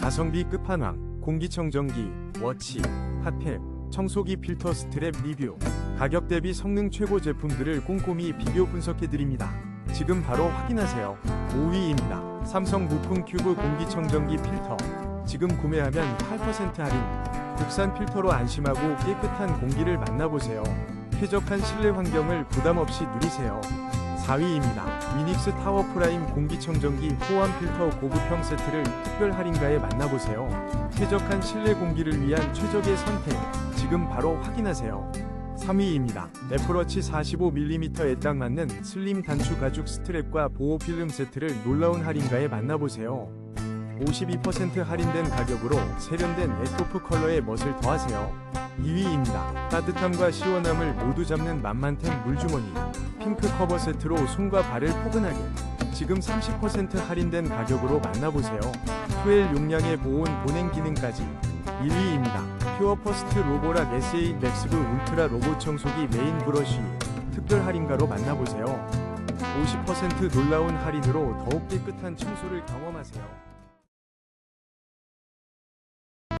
가성비 끝판왕, 공기청정기, 워치, 핫팩, 청소기 필터 스트랩 리뷰. 가격 대비 성능 최고 제품들을 꼼꼼히 비교 분석해드립니다. 지금 바로 확인하세요. 5위입니다. 삼성 무풍 큐브 공기청정기 필터. 지금 구매하면 8% 할인. 국산 필터로 안심하고 깨끗한 공기를 만나보세요. 쾌적한 실내 환경을 부담 없이 누리세요. 4위입니다. 위닉스 타워 프라임 공기청정기 호환 필터 고급형 세트를 특별 할인가에 만나보세요. 쾌적한 실내 공기를 위한 최적의 선택. 지금 바로 확인하세요. 3위입니다. 애플워치 45mm에 딱 맞는 슬림 단추 가죽 스트랩과 보호 필름 세트를 놀라운 할인가에 만나보세요. 52% 할인된 가격으로 세련된 에토프 컬러의 멋을 더하세요. 2위입니다. 따뜻함과 시원함을 모두 잡는 만만템 물주머니. 핑크 커버 세트로 손과 발을 포근하게. 지금 30% 할인된 가격으로 만나보세요. 2L 용량의 보온 보냉 기능까지. 1위입니다. 퓨어 퍼스트 로보락 SA 맥스브 울트라 로봇 청소기 메인 브러쉬. 특별 할인가로 만나보세요. 50% 놀라운 할인으로 더욱 깨끗한 청소를 경험하세요.